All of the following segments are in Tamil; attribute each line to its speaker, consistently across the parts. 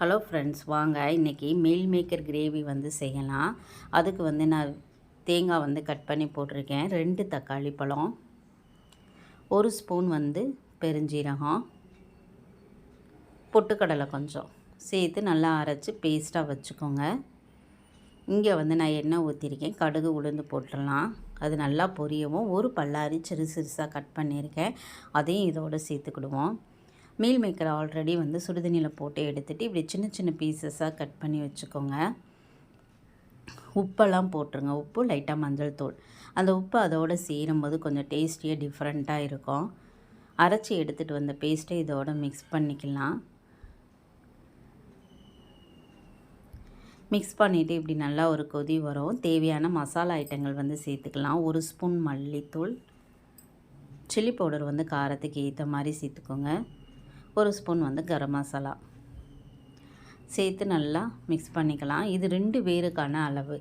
Speaker 1: ஹலோ ஃப்ரெண்ட்ஸ் வாங்க. இன்றைக்கி மீல் மேக்கர் கிரேவி வந்து செய்யலாம். அதுக்கு வந்து நான் தேங்காய் வந்து கட் பண்ணி போட்டிருக்கேன். ரெண்டு தக்காளி பழம் ஒரு ஸ்பூன் வந்து பெருஞ்சீரகம் பொட்டுக்கடலை கொஞ்சம் சேர்த்து நல்லா அரைச்சி பேஸ்ட்டாக வச்சுக்கோங்க. இங்கே வந்து நான் எண்ணெய் ஊற்றிருக்கேன் கடுகு உளுந்து போட்டுடலாம். அது நல்லா பொரியவும். ஒரு பல்லாரி சிறு சிறுசாக கட் பண்ணியிருக்கேன். அதையும் இதோடு சேர்த்துக்கிடுவோம். மீல் மேக்கர் ஆல்ரெடி வந்து சுடுதண்ணியில் போட்டு எடுத்துகிட்டு இப்படி சின்ன சின்ன பீசஸாக கட் பண்ணி வச்சுக்கோங்க. உப்பெல்லாம் போட்டுருங்க. உப்பு லைட்டாக மஞ்சள் தூள். அந்த உப்பு அதோடு சேரும்போது கொஞ்சம் டேஸ்டியாக டிஃப்ரெண்ட்டாக இருக்கும். அரைச்சி எடுத்துகிட்டு வந்த பேஸ்ட்டை இதோட மிக்ஸ் பண்ணிக்கலாம். மிக்ஸ் பண்ணிவிட்டு இப்படி நல்லா ஒரு கொதி வரும். தேவையான மசாலா ஐட்டங்கள் வந்து சேர்த்துக்கலாம். ஒரு ஸ்பூன் மல்லித்தூள். சில்லி பவுடர் வந்து காரத்துக்கு ஏற்ற மாதிரி சேர்த்துக்கோங்க. ஒரு ஸ்பூன் வந்து கரம் மசாலா. சேர்த்து நல்லா மிக்ஸ் பண்ணிக்கலாம். இது ரெண்டு பேருக்கான அளவு.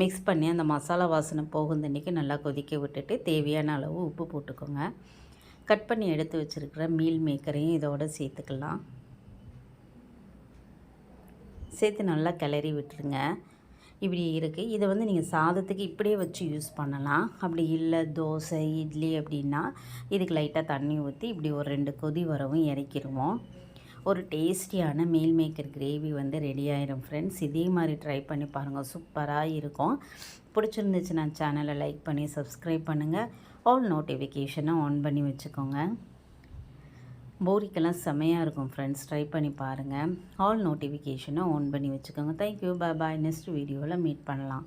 Speaker 1: மிக்ஸ் பண்ணி அந்த மசாலா வாசனை போகும் தண்ணிக்கு நல்லா கொதிக்க விட்டுட்டு தேவையான அளவு உப்பு போட்டுக்கோங்க. கட் பண்ணி எடுத்து வச்சுருக்கிற மீல் மேக்கரையும் இதோடு சேர்த்துக்கலாம். சேர்த்து நல்லா கிளறி விட்டுருங்க. இப்படி இருக்குது இதை வந்து நீங்கள் சாதத்துக்கு இப்படியே வச்சு யூஸ் பண்ணலாம். அப்படி இல்லை தோசை இட்லி அப்படின்னா இதுக்கு லைட்டாக தண்ணி ஊற்றி இப்படி ஒரு ரெண்டு கொதி வரவும் இறக்கிடுவோம் ஒரு டேஸ்டியான மீல் மேக்கர் கிரேவி வந்து ரெடி ஆயிரும் ஃப்ரெண்ட்ஸ் இதே மாதிரி ட்ரை பண்ணி பாருங்கள் சூப்பராக இருக்கும். பிடிச்சிருந்துச்சுன்னா சேனலை லைக் பண்ணி சப்ஸ்கிரைப் பண்ணுங்கள் ஆல் நோட்டிஃபிகேஷனை ஆன் பண்ணி வச்சுக்கோங்க. போரிக்கெல்லாம் செமையாக இருக்கும் ஃப்ரெண்ட்ஸ் ட்ரை பண்ணி பாருங்கள் ஆல் நோட்டிஃபிகேஷனை ஆன் பண்ணி வச்சுக்கோங்க. Thank you bye bye next வீடியோவில் மீட் பண்ணலாம்.